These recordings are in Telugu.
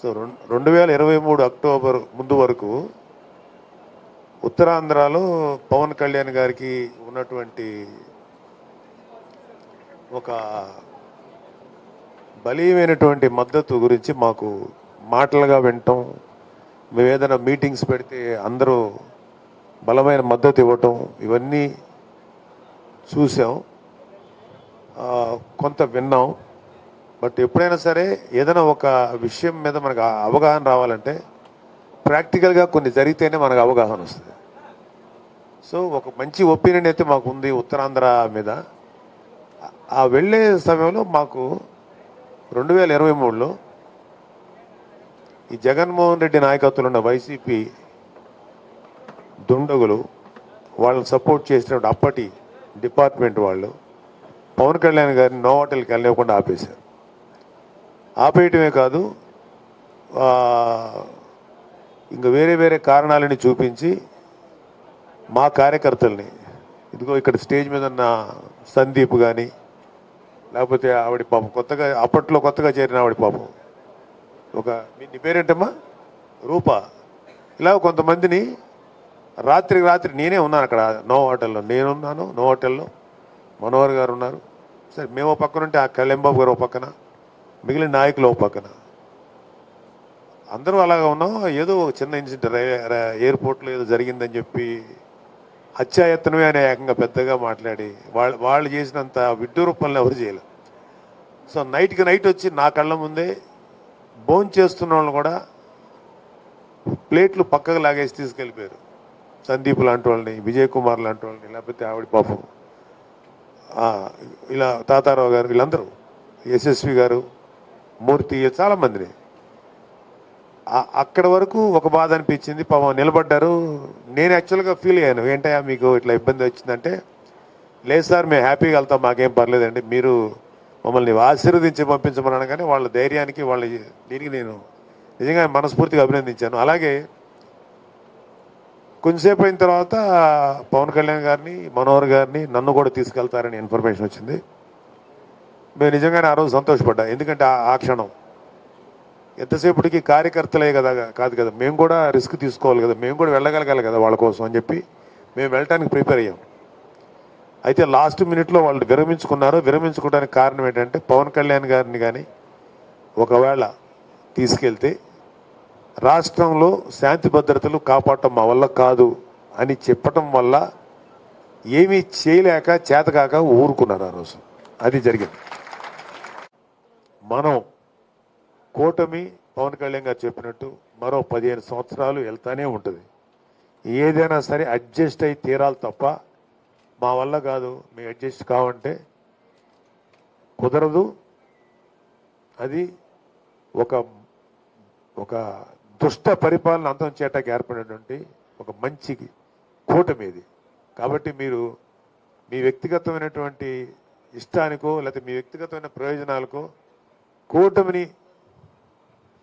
సో రెండు రెండు వేల ఇరవై మూడు అక్టోబర్ ముందు వరకు ఉత్తరాంధ్రలో పవన్ కళ్యాణ్ గారికి ఉన్నటువంటి ఒక బలీయమైనటువంటి మద్దతు గురించి మాకు మాటలుగా వినటం మేము ఏదైనా మీటింగ్స్ పెడితే అందరూ బలమైన మద్దతు ఇవ్వటం ఇవన్నీ చూసాం. కొంత విన్నాం. బట్ ఎప్పుడైనా సరే ఏదైనా ఒక విషయం మీద మనకు అవగాహన రావాలంటే ప్రాక్టికల్గా కొన్ని జరిగితేనే మనకు అవగాహన వస్తుంది. సో ఒక మంచి ఒపీనియన్ అయితే మాకు ఉంది ఉత్తరాంధ్ర మీద. ఆ వెళ్ళే సమయంలో మాకు రెండు వేల ఇరవై మూడులో ఈ జగన్మోహన్ రెడ్డి నాయకత్వంలో ఉన్న వైసీపీ దుండగులు వాళ్ళని సపోర్ట్ చేసినప్పుడు అప్పటి డిపార్ట్మెంట్ వాళ్ళు పవన్ కళ్యాణ్ గారిని నో హోటల్కి వెళ్ళకుండా ఆపేశారు. ఆపేయటమే కాదు ఇంకా వేరే వేరే కారణాలని చూపించి మా కార్యకర్తల్ని ఇదిగో ఇక్కడ స్టేజ్ మీద ఉన్న సందీప్ కానీ లేకపోతే ఆవిడ పాపం కొత్తగా అప్పట్లో కొత్తగా చేరిన ఆవిడ పాపం. ఒక మీ నీ పేరేంటమ్మా? రూప. ఇలా కొంతమందిని రాత్రికి రాత్రి నేనే ఉన్నాను అక్కడ నో హోటల్లో. నేనున్నాను నో హోటల్లో. మనోహర్ గారు ఉన్నారు. సరే మేము పక్కన ఉంటే ఆ కళ్యాణబాబు గారు పక్కన. మిగిలిన నాయకులు ఓ పక్కన. అందరూ అలాగా ఉన్నాం. ఏదో ఒక చిన్న ఇన్సిడెంట్ ఎయిర్పోర్ట్లో ఏదో జరిగిందని చెప్పి హత్యాయత్నమే అనే ఏకంగా పెద్దగా మాట్లాడి వాళ్ళు వాళ్ళు చేసినంత విడ్డూరు పనులు ఎవరు చేయలేదు. సో నైట్కి నైట్ వచ్చి నా కళ్ళ ముందే భోజనం చేస్తున్న వాళ్ళు కూడా ప్లేట్లు పక్కకు లాగేసి తీసుకెళ్ళిపోయారు. సందీప్ లాంటి వాళ్ళని విజయ్ కుమార్ లాంటి వాళ్ళని లేకపోతే ఆవిడ పాపం ఇలా తాతారావు గారు వీళ్ళందరూ యశస్వి గారు మూర్తి చాలా మందిని. అక్కడ వరకు ఒక బాధ అనిపించింది. పాపం నిలబడ్డారు. నేను యాక్చువల్గా ఫీల్ అయ్యాను. ఏంటయ్యా మీకు ఇట్లా ఇబ్బంది వచ్చిందంటే లేదు సార్ మేము హ్యాపీగా వెళ్తాం మాకేం పర్లేదండి. మీరు మమ్మల్ని ఆశీర్వదించి పంపించమన్నాను కానీ వాళ్ళ ధైర్యానికి వాళ్ళ దీనికి నేను నిజంగా మనస్ఫూర్తిగా అభినందించాను. అలాగే కొంచెంసేపు అయిన తర్వాత పవన్ కళ్యాణ్ గారిని మనోహర్ గారిని నన్ను కూడా తీసుకెళ్తారని ఇన్ఫర్మేషన్ వచ్చింది. మేము నిజంగానే ఆ రోజు సంతోషపడ్డా. ఎందుకంటే ఆ- క్షణం. ఎంతసేపటికి కార్యకర్తలే కదా కాదు కదా. మేము కూడా రిస్క్ తీసుకోవాలి కదా. మేము కూడా వెళ్ళగలగాలి కదా వాళ్ళ కోసం అని చెప్పి మేము వెళ్ళటానికి ప్రిపేర్ అయ్యాం. అయితే లాస్ట్ మినిట్లో వాళ్ళు విరమించుకున్నారు. విరమించుకోవడానికి కారణం ఏంటంటే పవన్ కళ్యాణ్ గారిని కానీ ఒకవేళ తీసుకెళ్తే రాష్ట్రంలో శాంతి భద్రతలు కాపాడటం మా వల్ల కాదు అని చెప్పటం వల్ల ఏమీ చేయలేక చేతకాక ఊరుకున్నారు ఆ రోజు. అది జరిగింది. మనం కూటమి పవన్ కళ్యాణ్ గారు చెప్పినట్టు మరో పదిహేను సంవత్సరాలు వెళ్తానే ఉంటుంది. ఏదైనా సరే అడ్జస్ట్ అయి తీరాలి తప్ప మా వల్ల కాదు మేము అడ్జస్ట్ కావంటే కుదరదు. అది ఒక ఒక దుష్ట పరిపాలన అంతం చేయటానికి ఏర్పడినటువంటి ఒక మంచి కూటమి ఇది. కాబట్టి మీరు మీ వ్యక్తిగతమైనటువంటి ఇష్టానికో లేకపోతే మీ వ్యక్తిగతమైన ప్రయోజనాలకో కూటమిని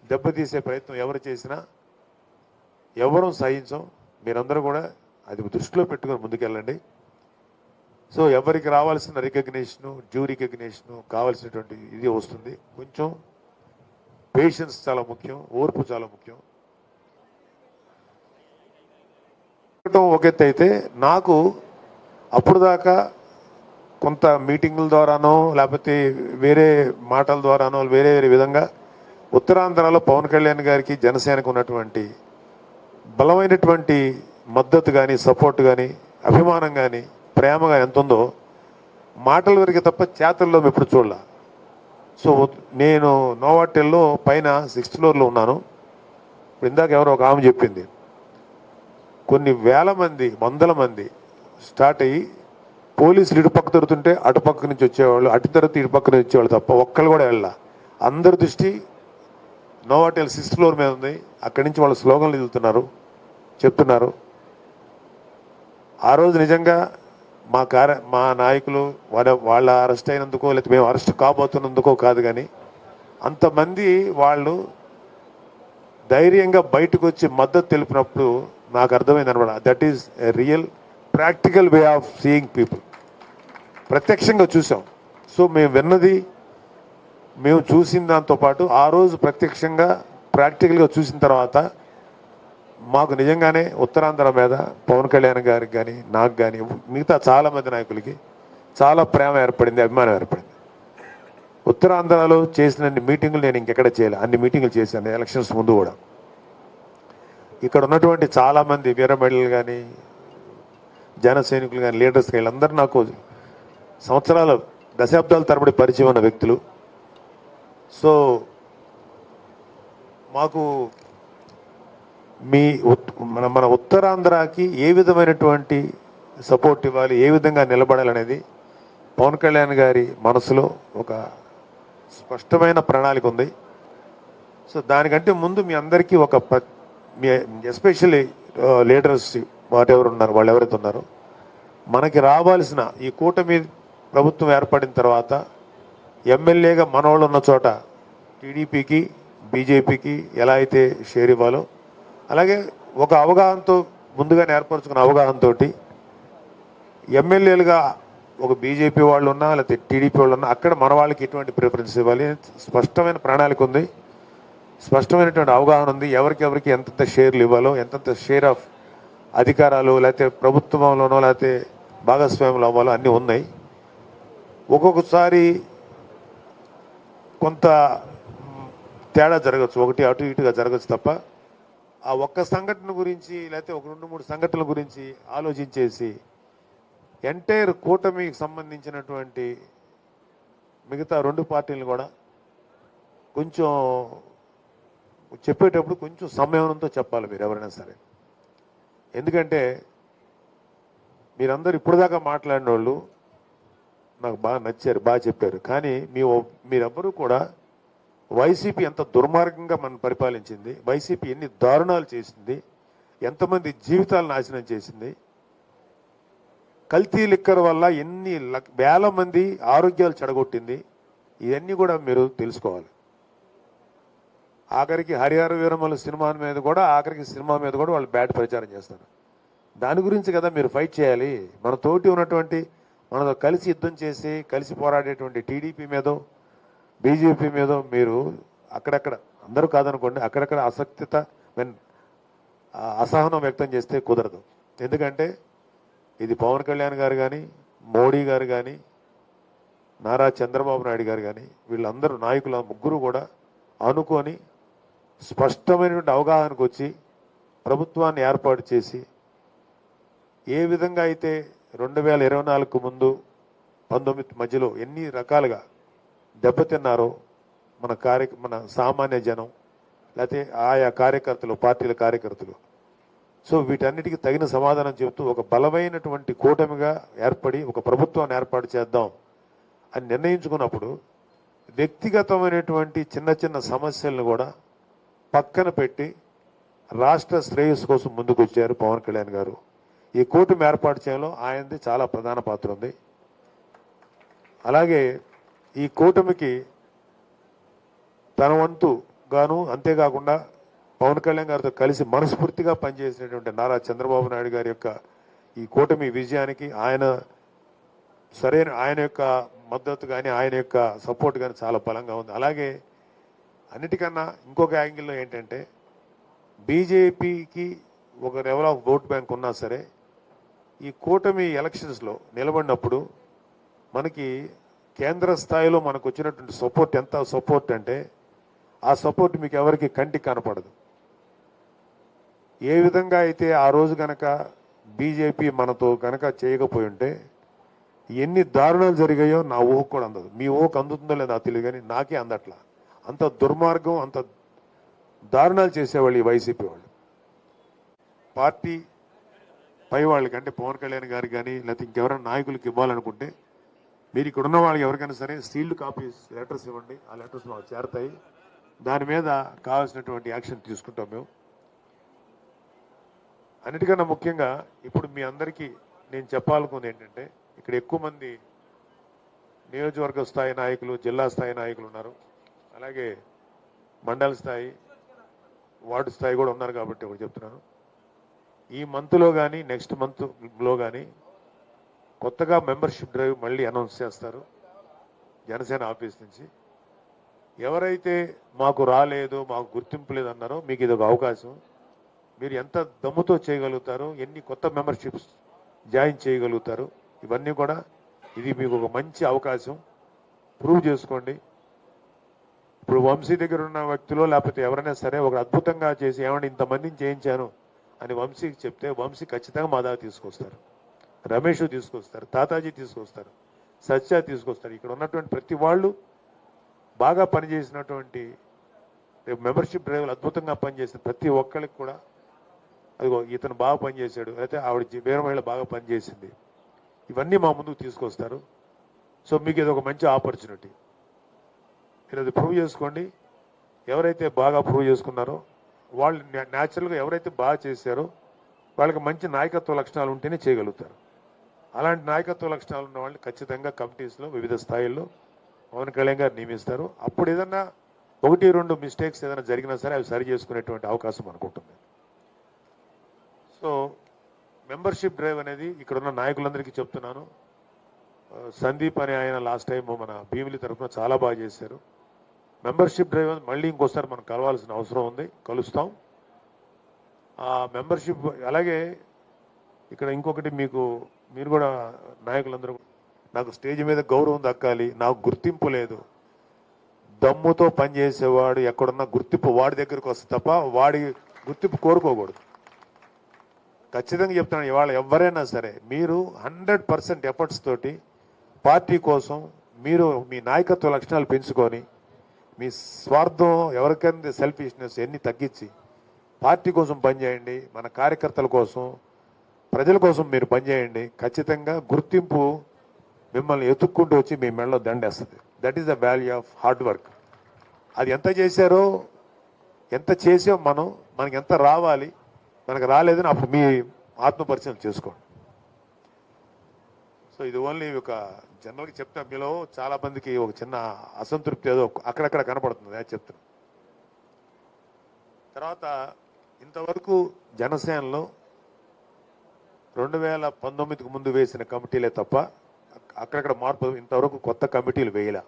దెబ్బతీసే ప్రయత్నం ఎవరు చేసినా ఎవరూ సహించం. మీరందరూ కూడా అది దృష్టిలో పెట్టుకొని ముందుకెళ్ళండి. సో ఎవరికి రావాల్సిన రికగ్నేషను డ్యూ రికగ్నేషను కావాల్సినటువంటి ఇది వస్తుంది. కొంచెం పేషెన్స్ చాలా ముఖ్యం ఓర్పు చాలా ముఖ్యం. ఒక ఎత్తు అయితే నాకు అప్పుడు దాకా కొంత మీటింగుల ద్వారానో లేకపోతే వేరే మాటల ద్వారానో వేరే వేరే విధంగా ఉత్తరాంధ్రలో పవన్ కళ్యాణ్ గారికి జనసేనకు ఉన్నటువంటి బలమైనటువంటి మద్దతు కానీ సపోర్ట్ కానీ అభిమానం కానీ ప్రేమ కానీ ఎంత ఉందో మాటల వరకు తప్ప చేతల్లో ఎప్పుడు చూడలే. సో నేను నోవాటెల్లో పైన సిక్స్త్ ఫ్లోర్లో ఉన్నాను. ఇప్పుడు ఇందాక ఎవరో ఒక ఆమె చెప్పింది. కొన్ని వేల మంది వందల మంది స్టార్ట్ అయ్యి పోలీసులు ఇటుపక్క దొరుకుతుంటే అటుపక్క నుంచి వచ్చేవాళ్ళు అటు తర్వాత ఇటుపక్క నుంచి వచ్చేవాళ్ళు తప్ప ఒక్కళ్ళు కూడా వెళ్ళా అందరి దృష్టి నోవాటెల్ సిక్స్త్ ఫ్లోర్ మీద ఉంది. అక్కడి నుంచి వాళ్ళు స్లోగన్లు వెళ్తున్నారు చెప్తున్నారు. ఆ రోజు నిజంగా మా కార్య మా నాయకులు వాళ్ళ వాళ్ళ అరెస్ట్ అయినందుకో లేకపోతే మేము అరెస్ట్ కాబోతున్నందుకో కాదు కానీ అంతమంది వాళ్ళు ధైర్యంగా బయటకు వచ్చి మద్దతు తెలిపినప్పుడు నాకు అర్థమైంది అనమాట that is a real practical way of seeing people ప్రత్యక్షంగా చూసాం. సో మేము విన్నది మేము చూసిన దాంతో పాటు ఆ రోజు ప్రత్యక్షంగా ప్రాక్టికల్గా చూసిన తర్వాత మాకు నిజంగానే ఉత్తరాంధ్ర మీద పవన్ కళ్యాణ్ గారికి కానీ నాకు కానీ మిగతా చాలామంది నాయకులకి చాలా ప్రేమ ఏర్పడింది అభిమానం ఏర్పడింది. ఉత్తరాంధ్రలో చేసిన మీటింగులు నేను ఇంకెక్కడ చేయలే. అన్ని మీటింగులు చేశాను ఎలక్షన్స్ ముందు కూడా. ఇక్కడ ఉన్నటువంటి చాలామంది వీరమహిళలు కానీ జన సైనికులు కానీ లీడర్స్ కానీ వీళ్ళందరూ నాకు సంవత్సరాలు దశాబ్దాల తరబడి పరిచయం ఉన్న వ్యక్తులు. సో మాకు మీ ఉత్- మన మన ఉత్తరాంధ్రకి ఏ విధమైనటువంటి సపోర్ట్ ఇవ్వాలి ఏ విధంగా నిలబడాలనేది పవన్ కళ్యాణ్ గారి మనసులో ఒక స్పష్టమైన ప్రణాళిక ఉంది. సో దానికంటే ముందు మీ అందరికీ ఒక మీ ఎస్పెషల్లీ లీడర్స్ వాటెవరు ఎవరు ఉన్నారు వాళ్ళు ఎవరైతే ఉన్నారో మనకి రావాల్సిన ఈ కూటమి ప్రభుత్వం ఏర్పడిన తర్వాత ఎమ్మెల్యేగా మనవాళ్ళు ఉన్న చోట టీడీపీకి బీజేపీకి ఎలా అయితే షేర్ ఇవ్వాలో అలాగే ఒక అవగాహనతో ముందుగానే ఏర్పరచుకున్న అవగాహనతో ఎమ్మెల్యేలుగా ఒక బీజేపీ వాళ్ళు ఉన్నా లేకపోతే టీడీపీ వాళ్ళు ఉన్నా అక్కడ మన వాళ్ళకి ఎటువంటి ప్రిఫరెన్స్ ఇవ్వాలి? స్పష్టమైన ప్రణాళిక ఉంది. స్పష్టమైనటువంటి అవగాహన ఉంది. ఎవరికెవరికి ఎంతెంత షేర్లు ఇవ్వాలో ఎంతెంత షేర్ ఆఫ్ అధికారాలు లేకపోతే ప్రభుత్వంలోనో లేకపోతే భాగస్వామ్యంలో అవ్వాలో అన్నీ ఉన్నాయి. ఒక్కొక్కసారి కొంత తేడా జరగచ్చు. ఒకటి అటు ఇటుగా జరగచ్చు తప్ప ఆ ఒక్క సంఘటన గురించి లేకపోతే ఒక రెండు మూడు సంఘటనల గురించి ఆలోచించేసి ఎంటైర్ కూటమికి సంబంధించినటువంటి మిగతా రెండు పార్టీలు కూడా కొంచెం చెప్పేటప్పుడు కొంచెం సంయమనంతో చెప్పాలి మీరు ఎవరైనా సరే. ఎందుకంటే మీరందరూ ఇప్పటిదాకా మాట్లాడిన వాళ్ళు నాకు బాగా నచ్చారు బాగా చెప్పారు. కానీ మీ మీరెవ్వరూ కూడా వైసీపీ ఎంత దుర్మార్గంగా మనం పరిపాలించింది వైసీపీ ఎన్ని దారుణాలు చేసింది ఎంతమంది జీవితాలు నాశనం చేసింది కల్తీ లిక్కర్ వల్ల ఎన్ని లక్- వేల మంది ఆరోగ్యాలు చెడగొట్టింది ఇవన్నీ కూడా మీరు తెలుసుకోవాలి. ఆఖరికి హరిహర వీరమల సినిమా మీద కూడా ఆఖరికి సినిమా మీద కూడా వాళ్ళు బ్యాట్ ప్రచారం చేస్తారు. దాని గురించి కదా మీరు ఫైట్ చేయాలి? మన తోటి ఉన్నటువంటి మనతో కలిసి యుద్ధం చేసి కలిసి పోరాడేటువంటి టీడీపీ మీదో బీజేపీ మీదో మీరు అక్కడక్కడ అందరూ కాదనుకోండి అక్కడక్కడ అసక్తిత అసహనం వ్యక్తం చేస్తే కుదరదు. ఎందుకంటే ఇది పవన్ కళ్యాణ్ గారు కానీ మోడీ గారు కానీ నారా చంద్రబాబు నాయుడు గారు కానీ వీళ్ళందరూ నాయకుల ముగ్గురు కూడా అనుకొని స్పష్టమైనటువంటి అవగాహనకు వచ్చి ప్రభుత్వాన్ని ఏర్పాటు చేసి ఏ విధంగా అయితే రెండు వేల ఇరవై నాలుగుకు ముందు పంతొమ్మిది మధ్యలో ఎన్ని రకాలుగా దెబ్బతిన్నారో మన కార్య మన సామాన్య జనం లేకపోతే ఆయా కార్యకర్తలు పార్టీల కార్యకర్తలు. సో వీటన్నిటికీ తగిన సమాధానం చెబుతూ ఒక బలమైనటువంటి కూటమిగా ఏర్పడి ఒక ప్రభుత్వాన్ని ఏర్పాటు చేద్దాం అని నిర్ణయించుకున్నప్పుడు వ్యక్తిగతమైనటువంటి చిన్న చిన్న సమస్యలను కూడా పక్కన పెట్టి రాష్ట్ర శ్రేయస్సు కోసం ముందుకు వచ్చారు పవన్ కళ్యాణ్ గారు. ఈ కూటమి ఏర్పాటు చేయడంలో ఆయనది చాలా ప్రధాన పాత్ర ఉంది. అలాగే ఈ కూటమికి తన వంతు గాను అంతేకాకుండా పవన్ కళ్యాణ్ గారితో కలిసి మనస్ఫూర్తిగా పనిచేసినటువంటి నారా చంద్రబాబు నాయుడు గారి యొక్క ఈ కూటమి విజయానికి ఆయన సరైన ఆయన యొక్క మద్దతు కానీ ఆయన యొక్క సపోర్ట్ కానీ చాలా బలంగా ఉంది. అలాగే అన్నిటికన్నా ఇంకొక యాంగిల్లో ఏంటంటే బీజేపీకి ఒక లెవెల్ ఆఫ్ ఓట్ బ్యాంక్ ఉన్నా సరే ఈ కూటమి ఎలక్షన్స్లో నిలబడినప్పుడు మనకి కేంద్ర స్థాయిలో మనకు వచ్చినటువంటి సపోర్ట్ ఎంత సపోర్ట్ అంటే ఆ సపోర్ట్ మీకు ఎవరికి కంటికి కనపడదు. ఏ విధంగా అయితే ఆ రోజు గనక బీజేపీ మనతో కనుక చేయకపోయి ఉంటే ఎన్ని దారుణాలు జరిగాయో నా ఊహకు కూడా అందదు. మీ ఊహకు అందుతుందో లేదో నాకు తెలియదు కానీ నాకే అందట్లా. అంత దుర్మార్గం అంత దారుణాలు చేసేవాళ్ళు ఈ వైసీపీ వాళ్ళు. పార్టీ పై వాళ్ళకి అంటే పవన్ కళ్యాణ్ గారికి కానీ లేకపోతే ఇంకెవరైనా నాయకులకి ఇవ్వాలనుకుంటే మీరు ఇక్కడ ఉన్న వాళ్ళకి ఎవరికైనా సరే సీల్డ్ కాపీస్ లెటర్స్ ఇవ్వండి. ఆ లెటర్స్ మాకు చేరతాయి. దాని మీద కావాల్సినటువంటి యాక్షన్ తీసుకుంటాం మేము. అన్నిటికన్నా ముఖ్యంగా ఇప్పుడు మీ అందరికీ నేను చెప్పాలనుకుంది ఏంటంటే ఇక్కడ ఎక్కువ మంది నియోజకవర్గ స్థాయి నాయకులు జిల్లా స్థాయి నాయకులు ఉన్నారు. అలాగే మండల స్థాయి వార్డు స్థాయి కూడా ఉన్నారు కాబట్టి ఒకటి చెప్తున్నాను. ఈ మంత్లో కానీ నెక్స్ట్ మంత్లో కానీ కొత్తగా మెంబర్షిప్ డ్రైవ్ మళ్ళీ అనౌన్స్ చేస్తారు జనసేన ఆఫీస్ నుంచి. ఎవరైతే మాకు రాలేదు మాకు గుర్తింపు లేదన్నారో మీకు ఇది ఒక అవకాశం. మీరు ఎంత దమ్ముతో చేయగలుగుతారో ఎన్ని కొత్త మెంబర్షిప్స్ జాయిన్ చేయగలుగుతారు ఇవన్నీ కూడా ఇది మీకు ఒక మంచి అవకాశం. ప్రూవ్ చేసుకోండి. ఇప్పుడు వంశీ దగ్గర ఉన్న వ్యక్తులు లేకపోతే ఎవరైనా సరే ఒక అద్భుతంగా చేసి ఏమంటే ఇంతమందిని చేయించాను అని వంశీకి చెప్తే వంశీ ఖచ్చితంగా మా దాకా తీసుకొస్తారు. రమేష్ తీసుకొస్తారు తాతాజీ తీసుకొస్తారు సత్య తీసుకొస్తారు. ఇక్కడ ఉన్నటువంటి ప్రతి వాళ్ళు బాగా పనిచేసినటువంటి రేపు మెంబర్షిప్ డ్రైవర్లు అద్భుతంగా పనిచేసిన ప్రతి ఒక్కరికి కూడా అదిగో ఇతను బాగా పనిచేశాడు అయితే ఆవిడ జీ- వేరే మహిళ బాగా పనిచేసింది. ఇవన్నీ మా ముందుకు తీసుకొస్తారు. సో మీకు ఇది ఒక మంచి ఆపర్చునిటీ మీరు అది ప్రూవ్ చేసుకోండి. ఎవరైతే బాగా ప్రూవ్ చేసుకున్నారో వాళ్ళు న్యాచురల్గా ఎవరైతే బాగా చేశారో వాళ్ళకి మంచి నాయకత్వ లక్షణాలు ఉంటేనే చేయగలుగుతారు. అలాంటి నాయకత్వ లక్షణాలు ఉన్న వాళ్ళని ఖచ్చితంగా కమిటీస్లో వివిధ స్థాయిల్లో పవన్ కళ్యాణ్ గారు నియమిస్తారు. అప్పుడు ఏదన్నా ఒకటి రెండు మిస్టేక్స్ ఏదైనా జరిగినా సరే అవి సరి చేసుకునేటువంటి అవకాశం అనుకుంటుంది సో మెంబర్షిప్ డ్రైవ్ అనేది ఇక్కడ ఉన్న నాయకులందరికీ చెప్తున్నాను. సందీప్ అనే ఆయన లాస్ట్ టైం మన భీమిలి తరఫున చాలా బాగా చేశారు. మెంబర్షిప్ డ్రైవ్ మళ్ళీ ఇంకోసారి మనం కలవాల్సిన అవసరం ఉంది. కలుస్తాం. ఆ మెంబర్షిప్ అలాగే ఇక్కడ ఇంకొకటి మీకు మీరు కూడా నాయకులందరూ నాకు స్టేజ్ మీద గౌరవం దక్కాలి. నాకు గుర్తింపు లేదు. దమ్ముతో పనిచేసేవాడు ఎక్కడున్నా గుర్తింపు వాడి దగ్గరికి వస్తే తప్ప వాడి గుర్తింపు కోరుకోకూడదు. ఖచ్చితంగా చెప్తాను ఇవాళ ఎవరైనా సరే మీరు హండ్రెడ్ పర్సెంట్ ఎఫర్ట్స్ తోటి పార్టీ కోసం మీరు మీ నాయకత్వ లక్షణాలు పెంచుకొని మీ స్వార్థం ఎవరికైనా సెల్ఫిష్నెస్ ఎన్ని తగ్గించి పార్టీ కోసం పనిచేయండి మన కార్యకర్తల కోసం ప్రజల కోసం మీరు పనిచేయండి ఖచ్చితంగా గుర్తింపు మిమ్మల్ని ఎత్తుక్కుంటూ వచ్చి మీ మెడలో దండేస్తుంది. That is the value of hard work అది ఎంత చేశారో ఎంత చేసాం మనం మనకి ఎంత రావాలి మనకు రాలేదని అప్పుడు మీ ఆత్మపరిచయం చేసుకోండి. సో ఇది ఓన్లీ ఒక జనరల్గా చెప్తా మీలో చాలా మందికి ఒక చిన్న అసంతృప్తి ఏదో అక్కడక్కడ కనపడుతుంది అది చెప్తాను తర్వాత ఇంతవరకు జనసేనలో రెండు వేల పంతొమ్మిదికి ముందు వేసిన కమిటీలే తప్ప అక్కడక్కడ మార్పు ఇంతవరకు కొత్త కమిటీలు వేయలే.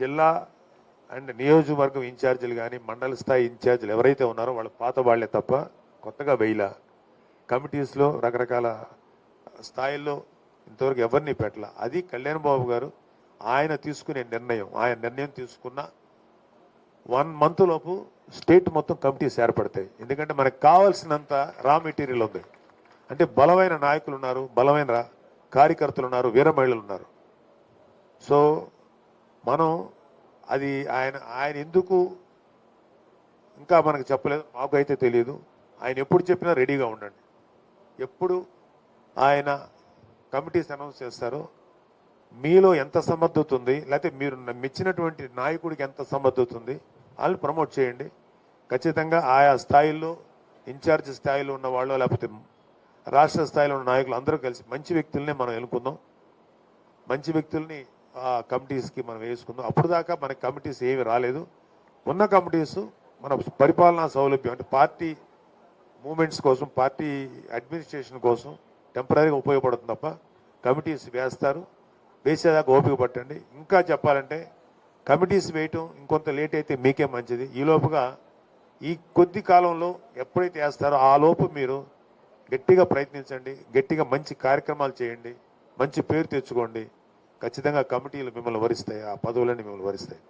జిల్లా అండ్ నియోజకవర్గం ఇన్ఛార్జీలు కానీ మండల స్థాయి ఇన్ఛార్జీలు ఎవరైతే ఉన్నారో వాళ్ళ పాత వాళ్ళే తప్ప కొత్తగా వేయలే. కమిటీస్లో రకరకాల స్థాయిల్లో ఇంతవరకు ఎవరిని పెట్టల? అది కళ్యాణ్ బాబు గారు ఆయన తీసుకునే నిర్ణయం. ఆయన నిర్ణయం తీసుకున్న వన్ మంత్ లోపు స్టేట్ మొత్తం కమిటీస్ ఏర్పడతాయి. ఎందుకంటే మనకు కావాల్సినంత రా మెటీరియల్ ఉంది. అంటే బలమైన నాయకులు ఉన్నారు బలమైన కార్యకర్తలు ఉన్నారు వీర మహిళలు ఉన్నారు. సో మనం అది ఆయన ఆయన ఎందుకు ఇంకా మనకు చెప్పలేదు మాకు అయితే తెలియదు ఆయన ఎప్పుడు చెప్పినా రెడీగా ఉండండి. ఎప్పుడు ఆయన కమిటీస్ అనౌన్స్ చేస్తారో. మీలో ఎంత సమర్థత ఉంది లేకపోతే మీరు మెచ్చినటువంటి నాయకుడికి ఎంత సమర్థత ఉంది వాళ్ళు ప్రమోట్ చేయండి. ఖచ్చితంగా ఆయా స్థాయిల్లో ఇన్ఛార్జ్ స్థాయిలో ఉన్న వాళ్ళు లేకపోతే రాష్ట్ర స్థాయిలో ఉన్న నాయకులు అందరూ కలిసి మంచి వ్యక్తుల్నే మనం ఎన్నుకుందాం. మంచి వ్యక్తుల్ని ఆ కమిటీస్కి మనం వేసుకుందాం. అప్పుడు దాకా మన కమిటీస్ ఏమి రాలేదు. ఉన్న కమిటీస్ మన పరిపాలనా సౌలభ్యం అంటే పార్టీ మూమెంట్స్ కోసం పార్టీ అడ్మినిస్ట్రేషన్ కోసం టెంపరీగా ఉపయోగపడుతుంది తప్ప కమిటీస్ వేస్తారు. వేసేదాకా ఓపిక పట్టండి. ఇంకా చెప్పాలంటే కమిటీస్ వేయటం ఇంకొంత లేట్ అయితే మీకే మంచిది. ఈలోపుగా ఈ కొద్ది కాలంలో ఎప్పుడైతే వేస్తారో ఆ లోపు మీరు గట్టిగా ప్రయత్నించండి. గట్టిగా మంచి కార్యక్రమాలు చేయండి. మంచి పేరు తెచ్చుకోండి. ఖచ్చితంగా కమిటీలు మిమ్మల్ని వరిస్తాయి. ఆ పదవులన్నీ మిమ్మల్ని వరిస్తాయి.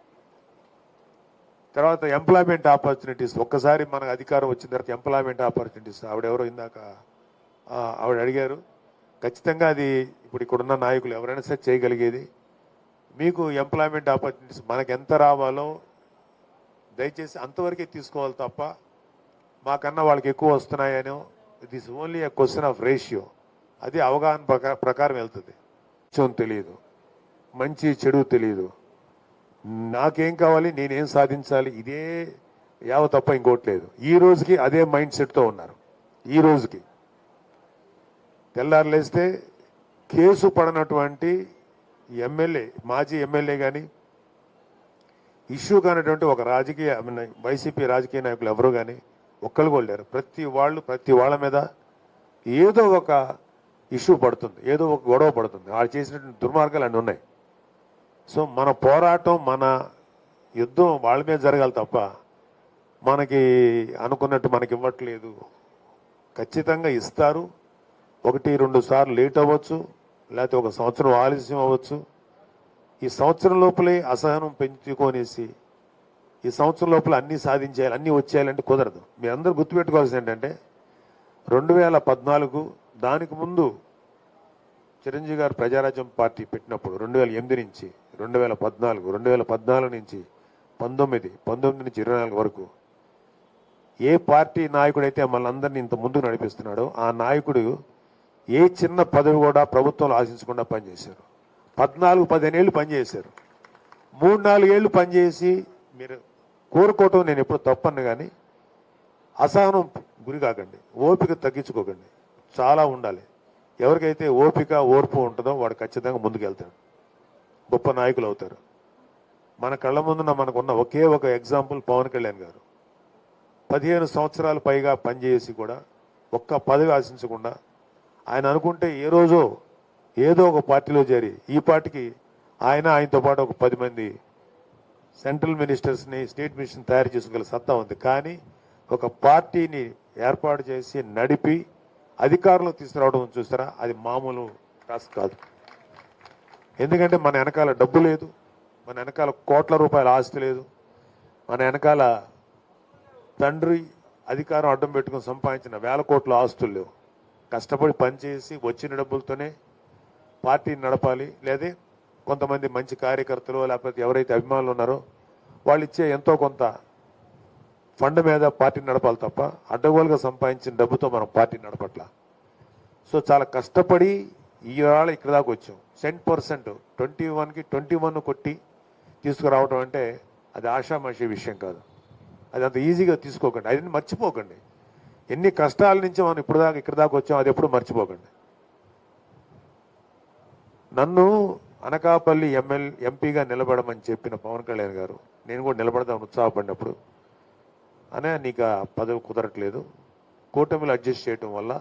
తర్వాత ఎంప్లాయ్మెంట్ ఆపర్చునిటీస్ ఒక్కసారి మనకు అధికారం వచ్చిన తర్వాత ఎంప్లాయ్మెంట్ ఆపర్చునిటీస్ ఆవిడెవరో ఇందాక ఆవిడ అడిగారు ఖచ్చితంగా అది ఇప్పుడు ఇక్కడున్న నాయకులు ఎవరైనా సరే చేయగలిగేది? మీకు ఎంప్లాయ్మెంట్ ఆపర్చునిటీస్ మనకు ఎంత రావాలో దయచేసి అంతవరకే తీసుకోవాలి తప్ప మాకన్నా వాళ్ళకి ఎక్కువ వస్తున్నాయనో it is only a question of ratio అది అవగాహన ప్రకారం వెళ్తుంది. కొంచెం తెలియదు మంచి చెడు తెలియదు నాకేం కావాలి నేనేం సాధించాలి ఇదే యావ తప్ప ఇంకోటి లేదు. ఈ రోజుకి అదే మైండ్ సెట్తో ఉన్నారు. ఈ రోజుకి. తెల్లారులేస్తే కేసు పడనటువంటి ఎమ్మెల్యే మాజీ ఎమ్మెల్యే కానీ ఇష్యూ కానటువంటి ఒక రాజకీయ వైసీపీ రాజకీయ నాయకులు ఎవరు కానీ ఒక్కరు కూడా ప్రతి వాళ్ళు ప్రతి వాళ్ళ మీద ఏదో ఒక ఇష్యూ పడుతుంది ఏదో ఒక గొడవ పడుతుంది. వాళ్ళు చేసినటువంటి దుర్మార్గాలు అన్నీ ఉన్నాయి. సో మన పోరాటం మన యుద్ధం వాళ్ళ మీద జరగాలి తప్ప మనకి అనుకున్నట్టు మనకి ఇవ్వట్లేదు. ఖచ్చితంగా ఇస్తారు. ఒకటి రెండు సార్లు లేట్ అవ్వచ్చు లేకపోతే ఒక సంవత్సరం ఆలస్యం అవ్వచ్చు. ఈ సంవత్సరం లోపలే అసహనం పెంచుకొనేసి ఈ సంవత్సరం లోపల అన్నీ సాధించేయాలి అన్నీ వచ్చేయాలంటే కుదరదు. మీ అందరూ గుర్తుపెట్టుకోవాల్సింది ఏంటంటే రెండు వేల పద్నాలుగు దానికి ముందు చిరంజీవి గారు ప్రజారాజ్యం పార్టీ పెట్టినప్పుడు రెండు వేల ఎనిమిది నుంచి రెండు వేల పద్నాలుగు రెండు వేల పద్నాలుగు నుంచి పంతొమ్మిది పంతొమ్మిది నుంచి ఇరవై నాలుగు వరకు ఏ పార్టీ నాయకుడైతే మనందరినీ ఇంత ముందుకు నడిపిస్తున్నాడో ఆ నాయకుడు ఏ చిన్న పదవి కూడా ప్రభుత్వంలో ఆశించకుండా పనిచేశారు. పద్నాలుగు పదిహేను ఏళ్ళు పనిచేశారు. మూడు నాలుగేళ్ళు పనిచేసి మీరు కోరుకోవటం నేను ఎప్పుడు తప్పను కానీ అసహనం గురి కాకండి. ఓపిక తగ్గించుకోకండి. చాలా ఉండాలి. ఎవరికైతే ఓపిక ఓర్పు ఉంటుందో వాడు ఖచ్చితంగా ముందుకెళ్తాడు. గొప్ప నాయకులు అవుతారు. మన కళ్ళ ముందున మనకున్న ఒకే ఒక ఎగ్జాంపుల్ పవన్ కళ్యాణ్ గారు. పదిహేను సంవత్సరాలు పైగా పనిచేసి కూడా ఒక్క పదవి ఆశించకుండా ఆయన అనుకుంటే ఏ రోజో ఏదో ఒక పార్టీలో చేరి ఈ పార్టీకి ఆయన ఆయనతో పాటు ఒక పది మంది సెంట్రల్ మినిస్టర్స్ని స్టేట్ మినిస్టర్ని తయారు చేసుకోగల సత్తా ఉంది. కానీ ఒక పార్టీని ఏర్పాటు చేసి నడిపి అధికారంలో తీసుకురావడం చూస్తారా? అది మామూలు టాస్క్ కాదు. ఎందుకంటే మన వెనకాల డబ్బు లేదు మన వెనకాల కోట్ల రూపాయల ఆస్తి లేదు మన వెనకాల తండ్రి అధికారం అడ్డం పెట్టుకుని సంపాదించిన వేల కోట్ల ఆస్తులు లేవు. కష్టపడి పనిచేసి వచ్చిన డబ్బులతోనే పార్టీని నడపాలి లేదా కొంతమంది మంచి కార్యకర్తలు లేకపోతే ఎవరైతే అభిమానులు ఉన్నారో వాళ్ళు ఇచ్చే ఎంతో కొంత ఫండ్ మీద పార్టీని నడపాలి తప్ప అడ్డగోలుగా సంపాదించిన డబ్బుతో మనం పార్టీని నడపట్ల. సో చాలా కష్టపడి ఈవేళ ఇక్కడ దాకా వచ్చాం. సెంట్ పర్సెంట్ ట్వంటీ వన్కి ట్వంటీ వన్ కొట్టి తీసుకురావడం అంటే అది ఆషామాషి విషయం కాదు. అది అంత ఈజీగా తీసుకోకండి. అది మర్చిపోకండి. ఎన్ని కష్టాల నుంచి మనం ఇప్పుడు దాకా ఇక్కడ దాకా వచ్చాం అది ఎప్పుడు మర్చిపోకండి. నన్ను అనకాపల్లి ఎమ్మెల్ ఎంపీగా నిలబడమని చెప్పిన పవన్ కళ్యాణ్ గారు నేను కూడా నిలబడదాం ఉత్సాహపడినప్పుడు అనే నీకు ఆ పదవి కుదరట్లేదు. కూటమిలో అడ్జస్ట్ చేయటం వల్ల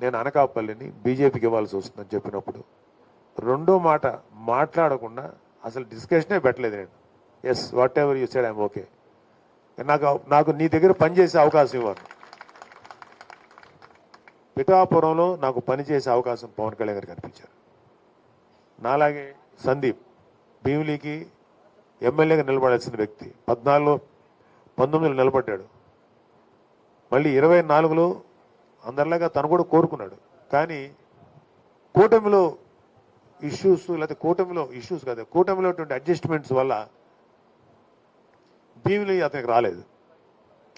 నేను అనకాపల్లిని బీజేపీకి ఇవ్వాల్సి వస్తుందని చెప్పినప్పుడు రెండో మాట మాట్లాడకుండా అసలు డిస్కషనే పెట్టలేదు నేను. Yes whatever you said I'm okay నాకు నాకు నీ దగ్గర పనిచేసే అవకాశం ఇవ్వాలి పిఠాపురంలో నాకు పనిచేసే అవకాశం పవన్ కళ్యాణ్ గారు కనిపించారు. నాలాగే సందీప్ భీమిలీకి ఎమ్మెల్యేగా నిలబడాల్సిన వ్యక్తి పద్నాలుగులో పంతొమ్మిదిలో నిలబడ్డాడు. మళ్ళీ ఇరవై నాలుగులో అందరిలాగా తను కూడా కోరుకున్నాడు. కానీ కూటమిలో ఇష్యూస్ లేకపోతే కూటమిలో ఇష్యూస్ కాదు కూటమిలో అడ్జస్ట్మెంట్స్ వల్ల భీమిలి అతనికి రాలేదు.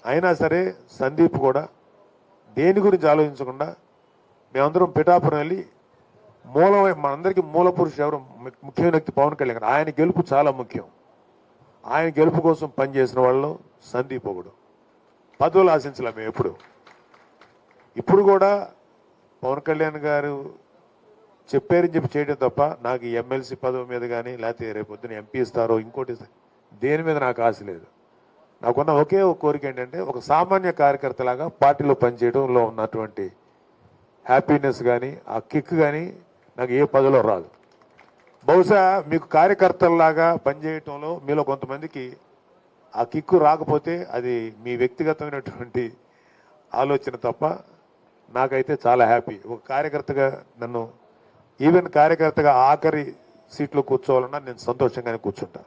అయినా సరే సందీప్ కూడా దేని గురించి ఆలోచించకుండా మేమందరం పిఠాపురం వెళ్ళి మూలమై మనందరికీ మూల పురుషుడు ఎవరు? ముఖ్యమైన వ్యక్తి పవన్ కళ్యాణ్ ఆయన గెలుపు చాలా ముఖ్యం. ఆయన గెలుపు కోసం పనిచేసిన వాళ్ళు సందీప్ ఒకడు. పదవులు ఆశించలే మేము ఎప్పుడు. ఇప్పుడు కూడా పవన్ కళ్యాణ్ గారు చెప్పారని చెప్పి చేయడం తప్ప నాకు ఎమ్మెల్సీ పదవి మీద కానీ లేకపోతే రేపొద్దున ఎంపీ ఇస్తారో ఇంకోటి దేని మీద నాకు ఆశ లేదు. నాకున్న ఒకే ఒక కోరిక ఏంటంటే ఒక సామాన్య కార్యకర్తలాగా పార్టీలో పనిచేయడంలో ఉన్నటువంటి హ్యాపీనెస్ కానీ ఆ కిక్ కానీ నాకు ఏ పదవిలో రాదు. బహుశా మీకు కార్యకర్తల్లాగా పనిచేయటంలో మీలో కొంతమందికి ఆ కిక్కు రాకపోతే అది మీ వ్యక్తిగతమైనటువంటి ఆలోచన తప్ప నాకైతే చాలా హ్యాపీ. ఒక కార్యకర్తగా నన్ను ఈవెన్ కార్యకర్తగా ఆఖరి సీట్లో కూర్చోవాలన్నా నేను సంతోషంగానే కూర్చుంటాను